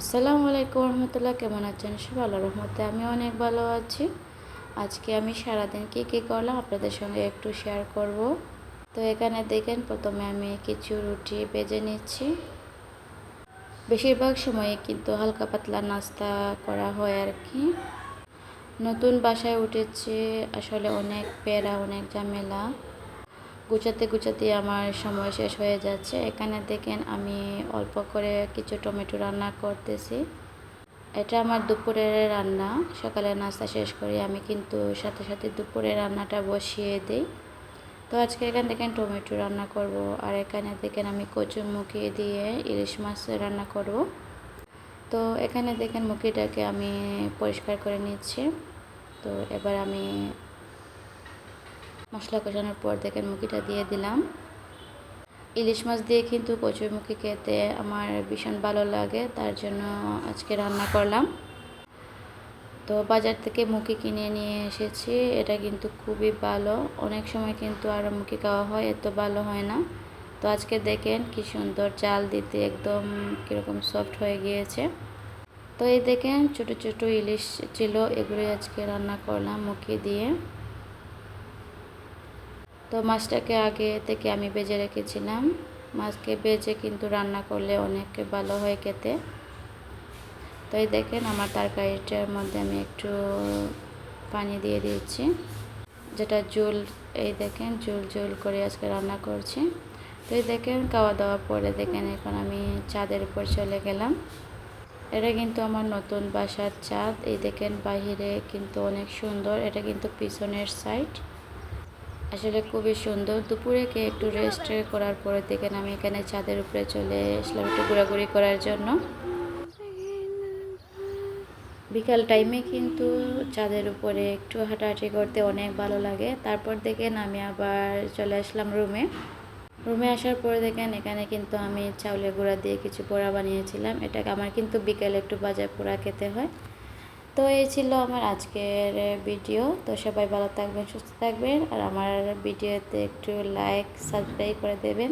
আসসালামু আলাইকুম রহমতুল্লাহ, কেমন আছেন? সব আল্লাহ রহমতে আমি অনেক ভালো আছি। আজকে আমি সারাদিন কী কী করলাম আপনাদের সঙ্গে একটু শেয়ার করব। তো এখানে দেখেন, প্রথমে আমি কিছু রুটি বেজে নিচ্ছি। বেশিরভাগ সময়ে কিন্তু হালকা পাতলা নাস্তা করা হয় আর কি। নতুন বাসায় উঠেছে, আসলে অনেক প্যারা, অনেক ঝামেলা। গুছাতে গুছাতে আমার সময় শেষ হয়ে যাচ্ছে। এখানে দেখেন আমি অল্প করে কিছু টমেটো রান্না করতেছি। এটা আমার দুপুরের রান্না। সকালে নাস্তা শেষ করে, আমি কিন্তু সাথে সাথে দুপুরে রান্নাটা বসিয়ে দিই। তো আজকে এখানে দেখেন টমেটো রান্না করব, আর এখানে দেখেন আমি কচুরমুখী দিয়ে ইলিশ মাছ রান্না করব। তো এখানে দেখেন মুখিটাকে আমি পরিষ্কার করে নিচ্ছি। তো এবার আমি মশলা কষানোর পর দেখেন মুখিটা দিয়ে দিলাম। ইলিশ মাছ দিয়ে কিন্তু কচুরমুখী খেতে আমার ভীষণ ভালো লাগে, তার জন্য আজকে রান্না করলাম। তো বাজার থেকে মুখি কিনে নিয়ে এসেছি, এটা কিন্তু খুবই ভালো। অনেক সময় কিন্তু আরও মুখি খাওয়া হয়, এত ভালো হয় না। তো আজকে দেখেন কি সুন্দর চাল দিতে একদম কীরকম সফট হয়ে গিয়েছে। তো এই দেখেন ছোট ছোট ইলিশ ছিল, এগুলোই আজকে রান্না করলাম মুখি দিয়ে। তো মাছটাকে আগে থেকে আমি বেজে রেখেছিলাম। মাছকে বেজে কিন্তু রান্না করলে অনেক ভালো হয় খেতে। তো এই দেখেন আমার তরকারিটার মধ্যে আমি একটু পানি দিয়ে দিয়েছি। যেটা জুল এই দেখেন জুল জুল করে আজকে রান্না করছি। তো এই দেখেন খাওয়া দাওয়া পরে দেখেন এখন আমি চাঁদের উপর চলে গেলাম। এটা কিন্তু আমার নতুন বাসার চাঁদ। এই দেখেন বাহিরে কিন্তু অনেক সুন্দর। এটা কিন্তু পিছনের সাইড আসলে খুবই সুন্দর। দুপুরে কে একটু রেস্ট করার পরে দেখেন আমি এখানে ছাদের উপরে চলে আসলাম একটু ঘোরাঘুরি করার জন্য। বিকাল টাইমে কিন্তু চাঁদের উপরে একটু হাঁটাহাঁটি করতে অনেক ভালো লাগে। তারপর দেখেন আমি আবার চলে আসলাম রুমে রুমে আসার পরে দেখেন এখানে কিন্তু আমি চাউলের গুঁড়া দিয়ে কিছু পোড়া বানিয়েছিলাম। এটাকে আমার কিন্তু বিকেলে একটু বাজার পোড়া খেতে হয়। তো এই ছিল আমার আজকের ভিডিও তো সবাই ভালো থাকবেন, সুস্থ থাকবেন। আর আমার ভিডিওতে একটু লাইক সাবস্ক্রাইব করে দেবেন।